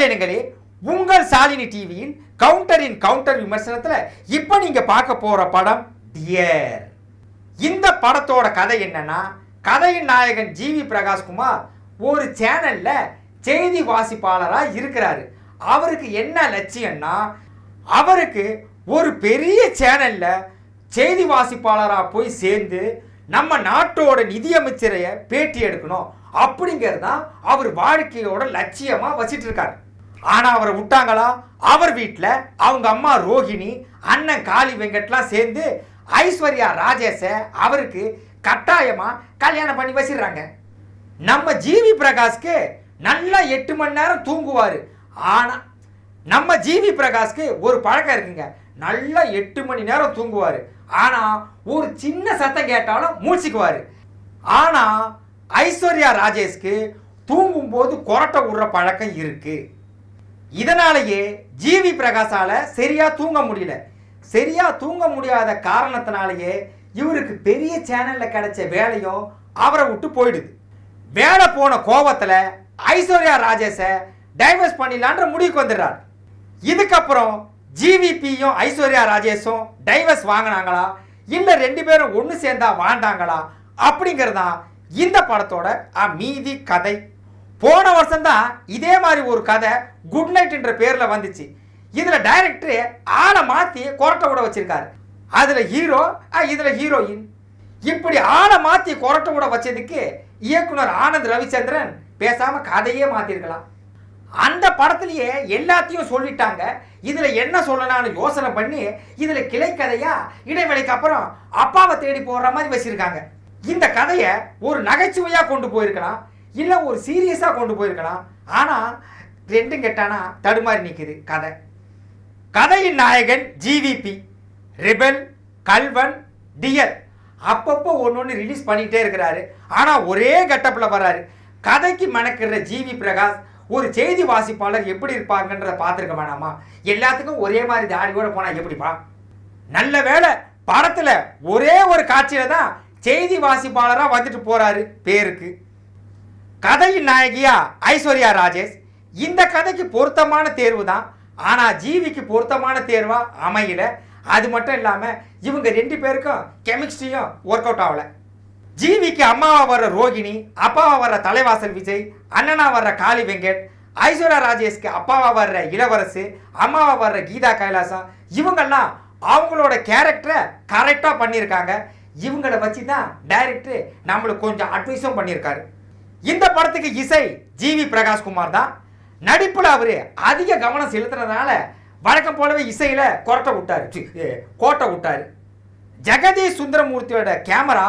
ஜனங்களே உங்கள் சாலினி டிவியின் கவுண்டரின் கவுண்டர் விமர்சனத்தில் இப்போ நீங்கள் பார்க்க போகிற படம் டியர் இந்த படத்தோட கதை என்னன்னா கதையின் நாயகன் ஜிவி பிரகாஷ்குமார் ஒரு சேனலில் செய்தி வாசிப்பாளராக இருக்கிறாரு. அவருக்கு என்ன லட்சியம்னா அவருக்கு ஒரு பெரிய சேனலில் செய்தி வாசிப்பாளராக போய் சேர்ந்து நம்ம நாட்டோட நிதியமைச்சரைய பேட்டி எடுக்கணும். அப்படிங்கிறது தான் அவர் வாழ்க்கையோட லட்சியமா வச்சிட்டு இருக்காரு ஆனா அவரை விட்டாங்களா? அவர் வீட்டில் அவங்க அம்மா ரோஹிணி அண்ணன் காளி வெங்கட்லாம் சேர்ந்து ஐஸ்வர்யா ராஜேஷ அவருக்கு கட்டாயமா கல்யாணம் பண்ணி வச்சிடுறாங்க. நம்ம ஜிவி பிரகாஷ்க்கு நல்லா எட்டு மணி நேரம் தூங்குவார். ஆனா நம்ம ஜிவி பிரகாஷ்க்கு ஒரு பழக்கம் இருக்குங்க. நல்லா எட்டு மணி நேரம் தூங்குவார். ஆனா ஒரு சின்ன சத்தம் கேட்டாலும் மூழ்ச்சிக்குவார் ஆனா ஐஸ்வர்யா ராஜேஷ்க்கு தூங்கும்போது கொரட்டை விடுற பழக்கம் இருக்கு. இதனாலேயே ஜிவி பிரகாஷால் சரியா தூங்க முடியல. சரியா தூங்க முடியாத காரணத்தினாலேயே இவருக்கு பெரிய சேனல்ல கிடைச்ச வேலையும் அவரை விட்டு போயிடுது. வேலை போன கோவத்துல ஐஸ்வர்யா ராஜேஷை டைவர்ஸ் பண்ணிடலான்ற முடிவுக்கு வந்துடுறார். இதுக்கப்புறம் ஜிவிபியும் ஐஸ்வர்யா ராஜேஷும் டைவர்ஸ் வாங்கினாங்களா? இல்லை ரெண்டு பேரும் ஒன்று சேர்ந்தா வாழ்ந்தாங்களா அப்படிங்கிறதான் இந்த படத்தோட மீதி கதை. போன வருஷம் தான் இதே மாதிரி ஒரு கதை குட் நைட்ன்ற பேரில் வந்துச்சு. இதில் டைரக்டர் ஆளை மாற்றி கொரட்டை விட வச்சிருக்காரு. அதில் ஹீரோ இதில் ஹீரோயின் இப்படி ஆளை மாற்றி கொரட்டை விட வச்சதுக்கு இயக்குனர் ஆனந்த் ரவிச்சந்திரன் பேசாமல் கதையே மாற்றிருக்கலாம் அந்த படத்துலேயே எல்லாத்தையும் சொல்லிட்டாங்க. இதில் என்ன சொல்லலாம்னு யோசனை பண்ணி இதில் கிளைக்கதையாக இடைவெளிக்கு அப்புறம் அப்பாவை தேடி போடுற மாதிரி வச்சுருக்காங்க. இந்த கதையை ஒரு நகைச்சுவையாக கொண்டு போயிருக்கலாம் இல்லை ஒரு சீரியஸாக கொண்டு போயிருக்கலாம். ஆனால் ரெண்டும் கெட்டானா தடுமாறி நிற்குது கதை. கதையின் நாயகன் ஜிவிபி ரிபன் கல்வன் டியர் அப்பப்போ ஒன்று ஒன்று ரிலீஸ் பண்ணிகிட்டே இருக்கிறாரு. ஆனால் ஒரே கட்டப்பில் வர்றாரு. கதைக்கு மணக்கிற ஜிவி பிரகாஷ் ஒரு செய்தி வாசிப்பாளர் எப்படி இருப்பாங்கன்றத பார்த்துருக்க வேணாமா? எல்லாத்துக்கும் ஒரே மாதிரி தாடியோட போனால் எப்படிப்பா? நல்ல வேளை படத்தில் ஒரே ஒரு காட்சியில் தான் செய்தி வாசிப்பாளராக வந்துட்டு போறாரு பேருக்கு. கதையின் நாயகியா ஐஸ்வர்யா ராஜேஷ். இந்த கதைக்கு பொருத்தமான தேர்வு தான் ஆனால் ஜீவிக்கு பொருத்தமான தேர்வாக அமையல. அது மட்டும் இல்லாமல் இவங்க ரெண்டு பேருக்கும் கெமிஸ்ட்ரியும் ஒர்க் அவுட் ஆகல. ஜீவிக்கு அம்மாவா வர்ற ரோகிணி அப்பாவை வர்ற தலைவாசல் விஜய் அண்ணனா வர்ற காளி வெங்கட் ஐஸ்வர்யா ராஜேஷ்க்கு அப்பாவா வர்ற இளவரசு அம்மாவா வர்ற கீதா கைலாசம் இவங்கெல்லாம் அவங்களோட கேரக்டரை கரெக்டாக பண்ணியிருக்காங்க. இவங்கள வச்சு தான் டைரக்டர் நம்மளுக்கு கொஞ்சம் அட்வைஸும் பண்ணியிருக்காரு. இந்த படத்துக்கு இசை ஜிவி பிரகாஷ்குமார் தான். நடிப்பில் அவர் அதிக கவனம் செலுத்துறதுனால வழக்கம் போலவே இசையில் கொரட்டை விட்டார். கோட்டை விட்டார். ஜெகதீஷ் சுந்தரமூர்த்தியோட கேமரா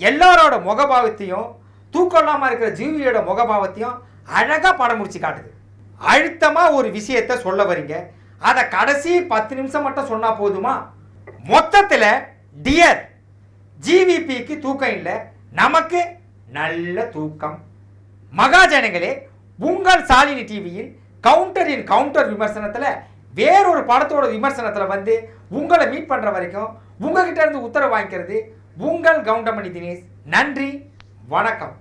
எல்லாரோட முகபாவத்தையும் தூக்கம் இருக்கிற ஜீவியோட முகபாவத்தையும் அழகாக படம் முடிச்சு காட்டுது. அழுத்தமாக ஒரு விஷயத்த சொல்ல வரீங்க. அதை கடைசி பத்து நிமிஷம் மட்டும் சொன்னால் போதுமா? மொத்தத்தில் டியர் ஜிவிபிக்கு தூக்கம் இல்லை. நமக்கு நல்ல தூக்கம். மகாஜனங்களே உங்கள் சாலினி டிவியில் கவுண்டரின் கவுண்டர் விமர்சனத்தில் வேறொரு படத்தோட விமர்சனத்தில் வந்து உங்களை மீட் பண்ணுற வரைக்கும் உங்ககிட்ட இருந்து உத்தரவு வாங்கிக்கிறது உங்கள் கவுண்டமணி தினேஷ். நன்றி வணக்கம்.